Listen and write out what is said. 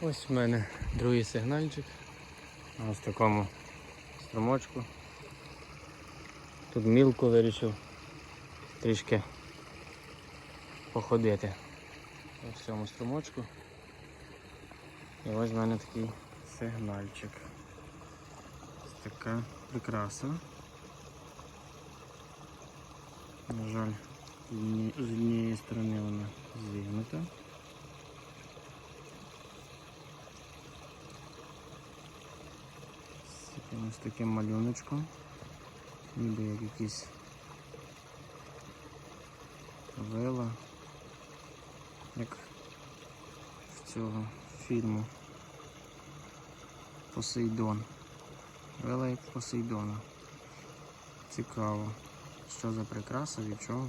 Ось в мене другий сигнальчик. На ось такому струмочку. Тут мілко вирішив трішки походити по цьому струмочку. І ось в мене такий сигнальчик. Ось така прикраса. На жаль, з однієї сторони вона зігнута. З таким малюночком. Ніби як якісь вила. Як в цього фільму Посейдон. Вела як Посейдона. Цікаво. Що за прикраса, від чого?